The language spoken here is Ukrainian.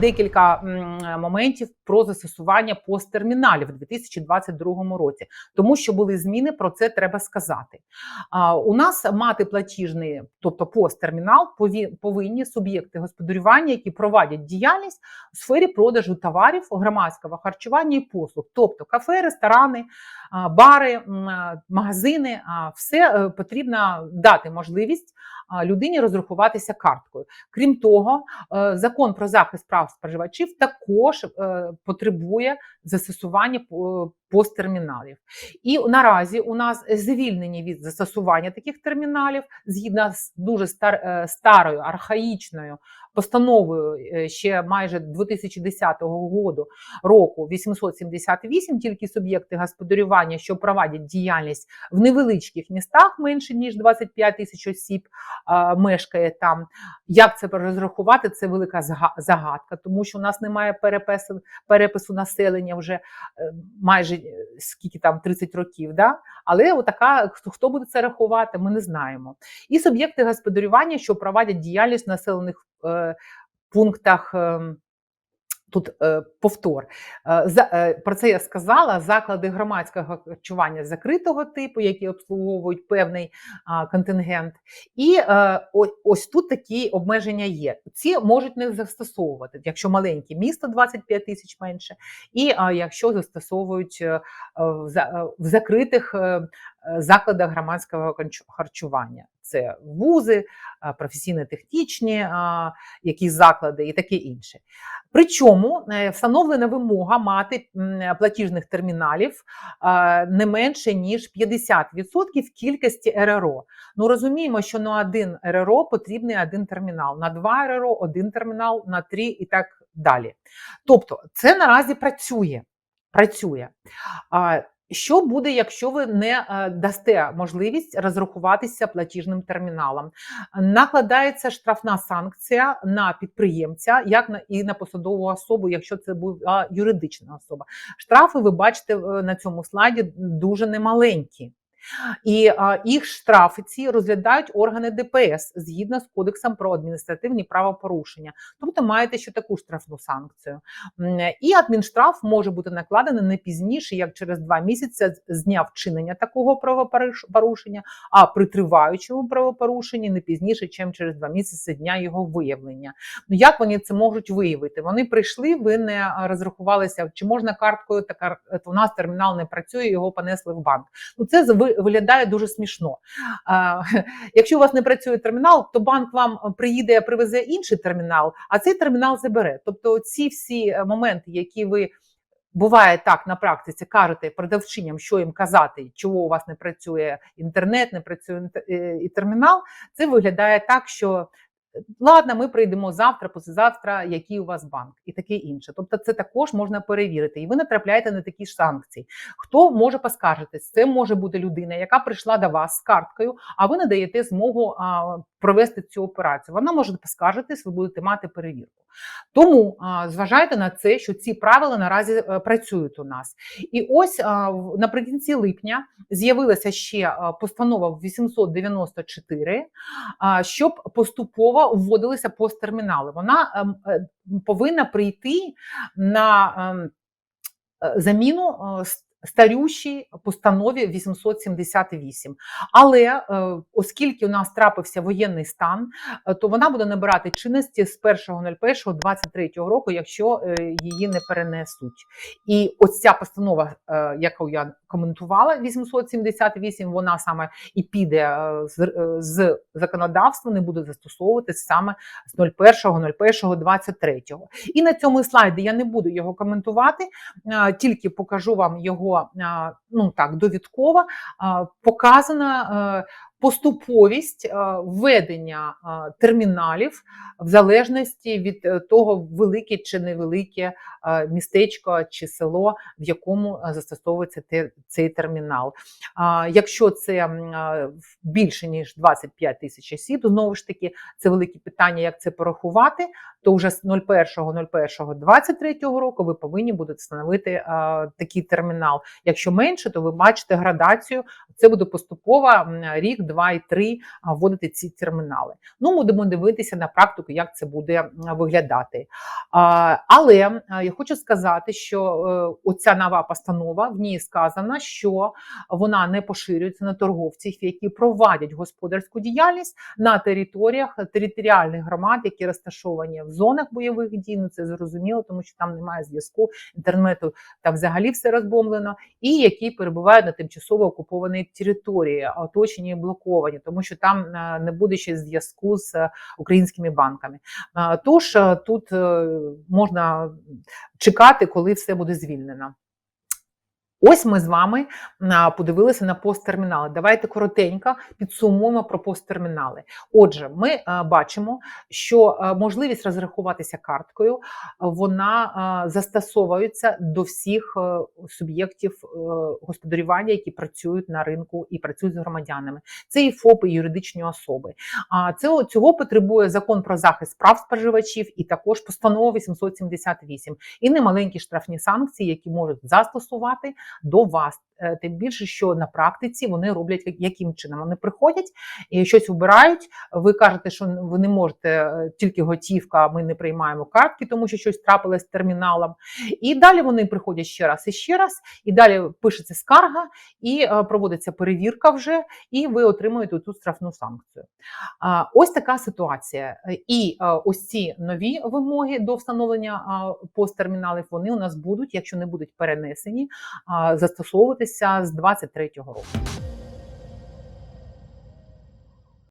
декілька моментів про застосування посттерміналів у 2022 році, тому що були зміни. Про це треба сказати. У нас мати платіжний, тобто посттермінал, повинні суб'єкти господарювання, які проводять діяльність у сфері продажу товарів, громадського харчування і послуг, тобто кафе, ресторани, бари, магазини. Все е, потрібно дати можливість людині розрахуватися карткою. Крім того, е, закон про захист прав споживачів також е, потребує застосування по- посттерміналів. І наразі у нас звільнені від застосування таких терміналів згідно з дуже стар, е, старою архаїчною постановою е, ще майже 2010 року року 878 тільки суб'єкти господарювання, що проводять діяльність в невеличких містах менше ніж 25 тисяч осіб е, мешкає там. Як це розрахувати? Це велика загадка, тому що у нас немає перепису, перепису населення вже е, скільки там 30 років. Да? Але отака, хто буде це рахувати, ми не знаємо. І суб'єкти господарювання, що проводять діяльність в населених е, пунктах. е, Тут е, повтор. Е, за, е, про це я сказала. Заклади громадського харчування закритого типу, які обслуговують певний а, контингент. І е, ось, тут такі обмеження є. Ці можуть не застосовувати, якщо маленьке місто 25 тисяч менше, і а, якщо застосовують е, в, е, в закритих е, е, закладах громадського харчування. Це вузи, е, професійно-технічні якісь заклади і таке інше. Причому е, встановлена вимога мати платіжних терміналів е, не менше ніж 50% кількості РРО. Ну розуміємо, що на один РРО потрібний один термінал, на два РРО один термінал, на три і так далі. Тобто, це наразі працює. Працює. Що буде, якщо ви не е, дасте можливість розрахуватися платіжним терміналом? Накладається штрафна санкція на підприємця, як на і на посадову особу, якщо це була юридична особа. Штрафи ви бачите е, на цьому слайді дуже немаленькі. І а, їх штрафи ці розглядають органи ДПС згідно з кодексом про адміністративні правопорушення. Тобто маєте ще таку штрафну санкцію. І адмінштраф може бути накладений не пізніше, як через два місяці з дня вчинення такого правопорушення, а при триваючому правопорушенні не пізніше, ніж через два місяці дня його виявлення. Ну як вони це можуть виявити? Вони прийшли, ви не розрахувалися, чи можна карткою, така у нас термінал не працює, його понесли в банк. Ну це ви- виглядає дуже смішно. А, якщо у вас не працює термінал, то банк вам приїде, привезе інший термінал, а цей термінал забере. Тобто, ці всі е, моменти, які ви. Буває так на практиці, кажете продавчиням, що їм казати, чого у вас не працює інтернет, не працює е, і термінал. Це виглядає так, що ладно, ми прийдемо завтра, послезавтра, який у вас банк, і таке інше. Тобто, це також можна перевірити, і ви натрапляєте на такі ж санкції. Хто може поскаржитись? Це може бути людина, яка прийшла до вас з карткою, а ви надаєте змогу провести цю операцію. Вона може поскаржитись, ви будете мати перевірку. Тому зважайте на це, що ці правила наразі е, працюють у нас. І ось наприкінці липня з'явилася ще постанова 894, а, щоб поступово вводилися посттермінали. Вона ем, е, повинна прийти на ем, е, заміну старющій постанові 878. Але е, оскільки у нас трапився воєнний стан, е, то вона буде набирати чинності з 1.01.23 року, якщо е, її не перенесуть. І ось ця постанова, яку я коментувала, 878, вона саме і піде з, законодавства, не буде застосовуватись саме з 01.01.23. І на цьому слайді я не буду його коментувати, тільки покажу вам його а, ну так довідково. Показана е, поступовість е, введення е, терміналів в залежності від е, того, велике чи невелике містечко чи село, в якому застосовується цей термінал. Якщо це більше ніж 25 тисяч осіб, знову ж таки, це велике питання, як це порахувати, то вже з 01.01.23 року ви повинні будете встановити такий термінал. Якщо менше, то ви бачите градацію. Це буде поступово м, рік, 2 і 3 вводити ці термінали. Ну, будемо дивитися на практику, як це буде виглядати. Але я хочу сказати, що е, оця нова постанова в ній сказано, що вона не поширюється на торговців, які провадять господарську діяльність на територіях територіальних громад, які розташовані в зонах бойових дій. Ну це зрозуміло, тому що там немає зв'язку інтернету, там взагалі все розбомблено, і які перебувають на тимчасово окупованій території, оточені і блоковані, тому що там е, не буде ще зв'язку з е, українськими банками. Е, Тож тут можна чекати, коли все буде звільнено. Ось ми з вами подивилися на посттермінали. Давайте коротенько підсумуємо про посттермінали. Отже, ми бачимо, що можливість розрахуватися карткою вона застосовується до всіх е, суб'єктів е, господарювання, які працюють на ринку і працюють з громадянами. Це і ФОПи, і юридичні особи. А цього потребує закон про захист прав споживачів і також постанова 878 і немаленькі штрафні санкції, які можуть застосувати до вас. Е, Тим більше, що на практиці вони роблять яким чином. Вони приходять і щось вибирають. Ви кажете, що ви не можете е, тільки готівка, ми не приймаємо картки, тому що щось трапилось з терміналом. І далі вони приходять ще раз і ще раз, і далі пишеться скарга, і е, проводиться перевірка вже, і ви отримуєте ту штрафну санкцію. Ось така ситуація. І ось ці нові вимоги до встановлення посттерміналів вони у нас будуть, якщо не будуть перенесені, застосовуватися з 2023 року.